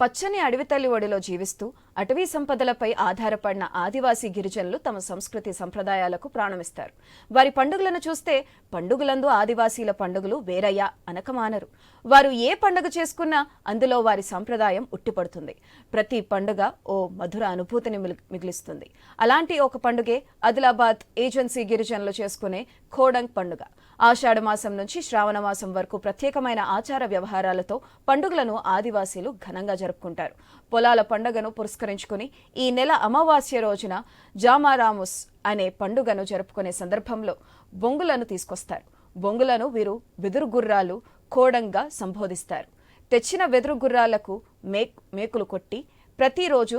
పచ్చని అడవి తల్లి ఒడిలో జీవిస్తూ అటవీ సంపదలపై ఆధారపడిన ఆదివాసీ గిరిజనులు తమ సంస్కృతి సంప్రదాయాలకు ప్రాణమిస్తారు. వారి పండుగలను చూస్తే పండుగలందు ఆదివాసీల పండుగలు వేరయ్యా అనకమానరు. వారు ఏ పండుగ చేసుకున్నా అందులో వారి సంప్రదాయం ఉట్టిపడుతుంది. ప్రతి పండుగ ఓ మధుర అనుభూతిని మిగిలిస్తుంది. అలాంటి ఒక పండుగే ఆదిలాబాద్ ఏజెన్సీ గిరిజనులు చేసుకునే ఖోడంగ్ పండుగ. ఆషాఢ మాసం నుంచి శ్రావణ మాసం వరకు ప్రత్యేకమైన ఆచార వ్యవహారాలతో పండుగలను ఆదివాసీలు ఘనంగా జరుపుకుంటారు. పొలాల పండుగను పురస్కరించుకుని ఈ నెల అమావాస్య రోజున జామారాముస్ అనే పండుగను జరుపుకునే సందర్భంలో బొంగులను తీసుకొస్తారు. బొంగులను వీరు వెదురు గుర్రాలు కోడంగా సంబోధిస్తారు. తెచ్చిన వెదురు గుర్రాలకు మేక్ మేకులు కొట్టి ప్రతిరోజు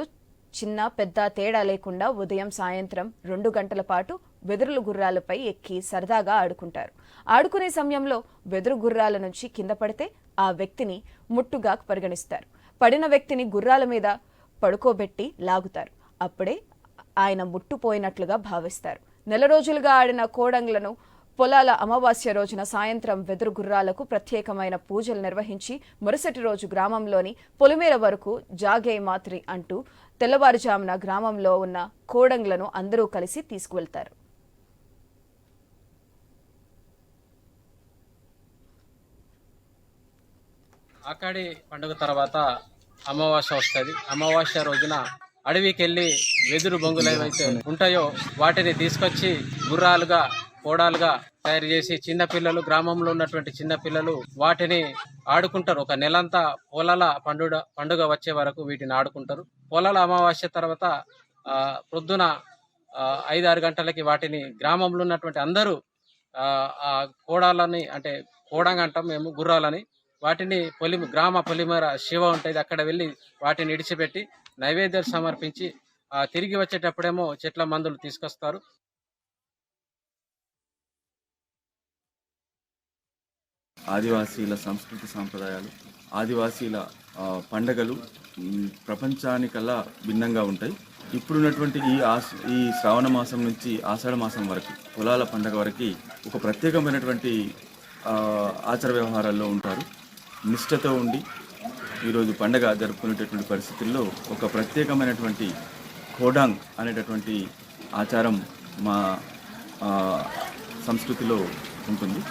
చిన్న పెద్ద తేడా లేకుండా ఉదయం సాయంత్రం రెండు గంటల పాటు వెదురులు గుర్రాలపై ఎక్కి సరదాగా ఆడుకుంటారు. ఆడుకునే సమయంలో వెదురు గుర్రాల నుంచి కింద పడితే ఆ వ్యక్తిని ముట్టుగా పరిగణిస్తారు. పడిన వ్యక్తిని గుర్రాల మీద పడుకోబెట్టి లాగుతారు. అప్పుడే ఆయన ముట్టుపోయినట్లుగా భావిస్తారు. నెల రోజులుగా ఆడిన కోడంగులను పొలాల అమావాస్య రోజున సాయంత్రం వెదురు గుర్రాలకు ప్రత్యేకమైన పూజలు నిర్వహించి మరుసటి రోజు గ్రామంలోని పొలిమేర వరకు జాగే మాత్రి అంటూ తెల్లవారుజామున గ్రామంలో ఉన్న కోడంగులను అందరూ కలిసి తీసుకువెళ్తారు. ఆకాడి పండుగ తర్వాత అమావాస్య వస్తుంది. అమావాస్య రోజున అడవికి వెళ్ళి వెదురు బొంగులు ఏవైతే ఉంటాయో వాటిని తీసుకొచ్చి గుర్రాలుగా కోడాలుగా తయారు చేసి చిన్నపిల్లలు గ్రామంలో ఉన్నటువంటి చిన్న పిల్లలు వాటిని ఆడుకుంటారు. ఒక నెలంతా పొలాల పండుగ పండుగ వచ్చే వరకు వీటిని ఆడుకుంటారు. పొలాల అమావాస్య తర్వాత ప్రొద్దున ఐదు ఆరు గంటలకి వాటిని గ్రామంలో ఉన్నటువంటి అందరూ కోడాలని అంటే కోడంగా అంటాం మేము గుర్రాలని వాటిని పొలిమ గ్రామ పొలిమర శివ ఉంటుంది అక్కడ వెళ్ళి వాటిని ఇడిచిపెట్టి నైవేద్యాలు సమర్పించి తిరిగి వచ్చేటప్పుడేమో చెట్ల మందులు తీసుకొస్తారు. ఆదివాసీల సంస్కృతి సాంప్రదాయాలు ఆదివాసీల పండగలు ప్రపంచానికల్లా భిన్నంగా ఉంటాయి. ఇప్పుడున్నటువంటి ఈ ఆస్ ఈ శ్రావణ మాసం నుంచి ఆషాఢ మాసం వరకు పొలాల పండగ వరకు ఒక ప్రత్యేకమైనటువంటి ఆచార వ్యవహారాల్లో ఉంటారు. నిష్ఠతో ఉండి ఈరోజు పండగ జరుపుకునేటటువంటి పరిస్థితుల్లో ఒక ప్రత్యేకమైనటువంటి ఖోడాంగ్ అనేటటువంటి ఆచారం మా సంస్కృతిలో ఉంటుంది.